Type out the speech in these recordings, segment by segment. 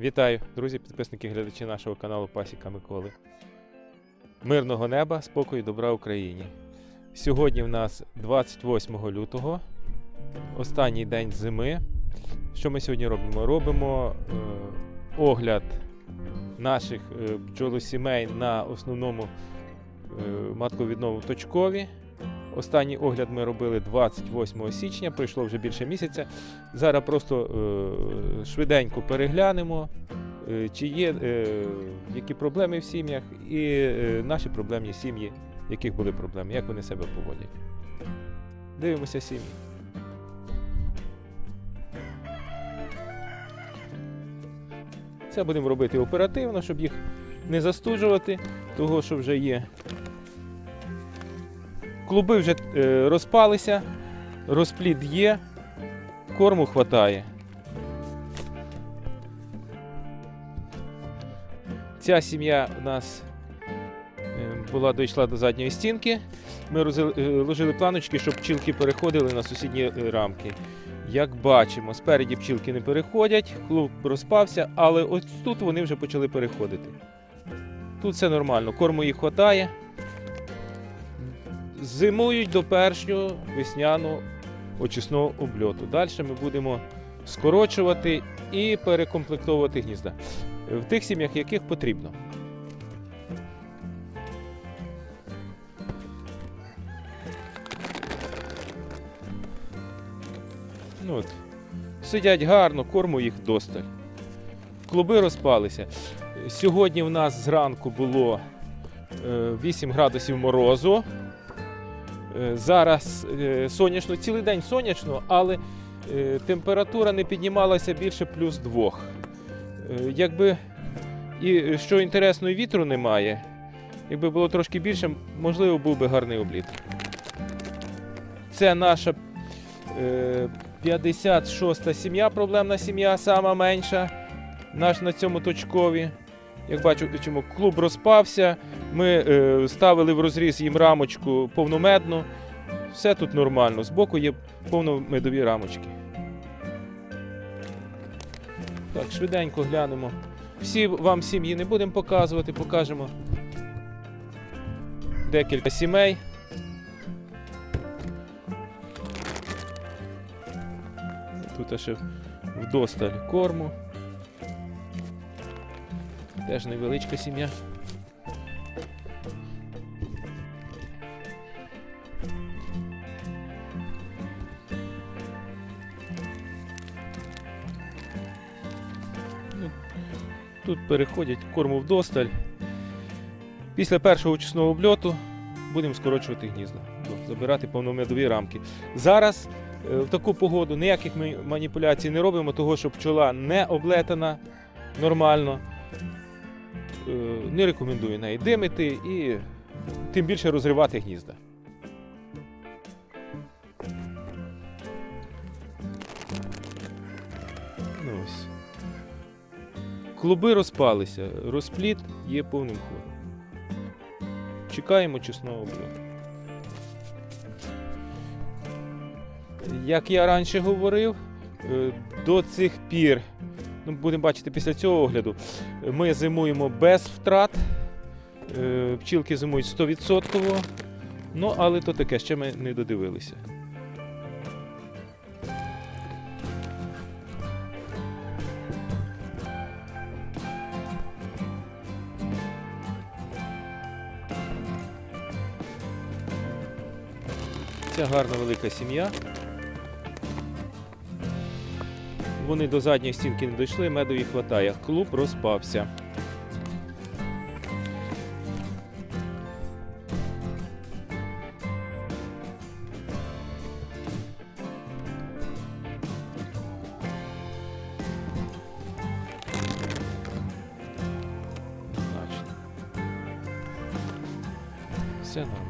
Вітаю, друзі, підписники, глядачі нашого каналу Пасіка Миколи. Мирного неба, спокою, добра Україні. Сьогодні в нас 28 лютого, останній день зими. Що ми сьогодні робимо? Робимо е, огляд наших е, бджолосімей на основному е, матковідному точкові. Останній огляд ми робили 28 січня, пройшло вже більше місяця. Зараз просто е, швиденько переглянемо, е, чи є е, які проблеми в сім'ях, і е, наші проблемні сім'ї, яких були проблеми, як вони себе поводять. Дивимося сім'ї. Це будемо робити оперативно, щоб їх не застужувати, того що вже є. Клуби вже е, розпалися, розплід є, корму хватає. Ця сім'я у нас е, була дійшла до задньої стінки. Ми рози- е, планочки, щоб пчілки переходили на сусідні рамки. Як бачимо, спереді пчілки не переходять, клуб розпався, але ось тут вони вже почали переходити. Тут все нормально, корму їх вистачає. Зимують до першнього весняного очисного обльоту. Далі ми будемо скорочувати і перекомплектовувати гнізда в тих сім'ях, яких потрібно. Ну от. Сидять гарно, корму їх досталь. Клуби розпалися. Сьогодні в нас зранку було е, 8 градусів морозу. Е, Зараз е, сонячно, цілий день сонячно, але е, температура не піднімалася більше плюс 2. Якби і що інтересно, і вітру немає. Якби було трошки більше, можливо, був би гарний обліт. Це наша е, 56-та сім'я, проблемна сім'я, сама менша. Наш на цьому точкові. Як бачу, чому клуб розпався. Ми е, ставили в розріз їм рамочку повномедну. Все тут нормально. Збоку є повномедові рамочки. Так, швиденько глянемо. Всі вам сім'ї не будемо показувати, покажемо декілька сімей. Тут ще вдосталь корму. Теж невеличка сім'я. Ну, Тут переходять корму вдосталь. Після першого чесного обльоту будемо скорочувати гнізда, забирати повномедові рамки. Зараз е, в таку погоду ніяких маніпуляцій не робимо, того що пчола не облетана нормально. Е, Не рекомендую неї димити і тим більше розривати гнізда. Ну. Клуби розпалися, розпліт є повним ходом. Чекаємо чесного обльоту. Як я раніше говорив, е, до цих пір, ну, будемо бачити після цього огляду, ми зимуємо без втрат. Е, Пчілки зимують 100%. Ну, але то таке, ще ми не додивилися. Це гарна велика сім'я. Вони до задньої стінки не дійшли, меду їх хватає. Клуб розпався. Все нормально.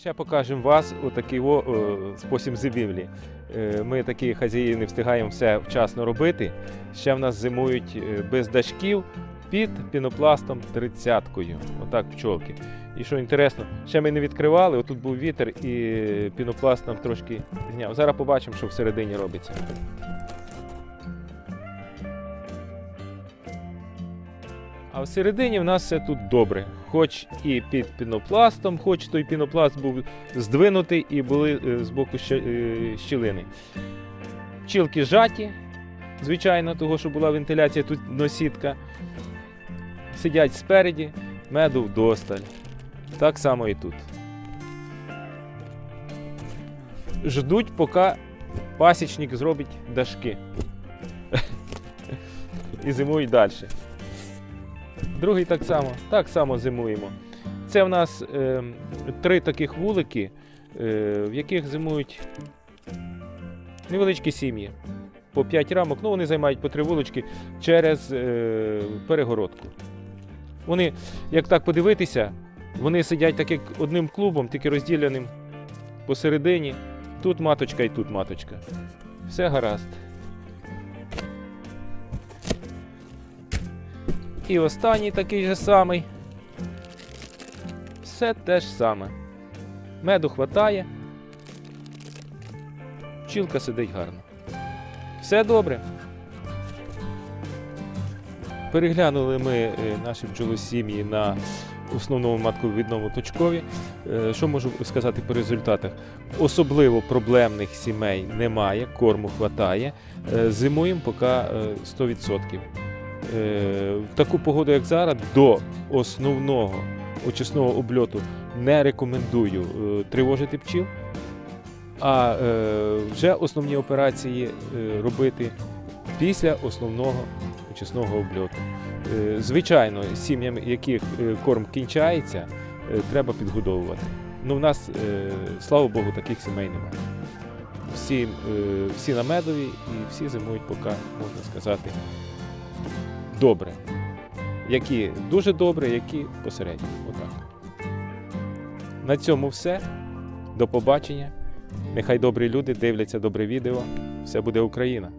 Ще покажемо вас отакий о, е, спосіб зимівлі. Е, Ми такі хазяї не встигаємо все вчасно робити. Ще в нас зимують е, без дашків, під пінопластом 30-кою. Отак пчолки. І що інтересно, ще ми не відкривали, отут був вітер і пінопласт нам трошки зняв. Зараз побачимо, що всередині робиться. А всередині в нас все тут добре. Хоч і під пінопластом, хоч той пінопласт був здвинутий і були е, з боку е, щілини. Пчілки жаті, звичайно, того, що була вентиляція, тут носітка. Сидять спереді, меду вдосталь. Так само і тут. Ждуть, поки пасічник зробить дашки. І зимують далі. Другий так само, так само зимуємо. Це в нас е, три таких вулики, е, в яких зимують невеличкі сім'ї. По 5 рамок, ну вони займають по три вулички через е, перегородку. Вони, як так подивитися, вони сидять так як одним клубом, тільки розділеним посередині. Тут маточка і тут маточка. Все гаразд. І останній такий же самий. Все те ж саме. Меду хватає. Пчілка сидить гарно. Все добре. Переглянули ми е, наші бджолосім'ї на основному матковідному точкові. Е, Що можу сказати по результатах? Особливо проблемних сімей немає, корму хватає. Е, Зимуємо поки е, 100%. Е, В таку погоду, як зараз, до основного очисного обльоту не рекомендую е, тривожити пчіл. А е, вже основні операції робити після основного очисного обльоту. Звичайно, сім'ям, яких корм кінчається, треба підгодовувати. Ну, в нас, слава Богу, таких сімей немає. Всі, всі на медові і всі зимують поки, можна сказати, добре. Які дуже добре, які посередньо. Отак. На цьому все. До побачення. Нехай добрі люди дивляться добре відео. Все буде Україна!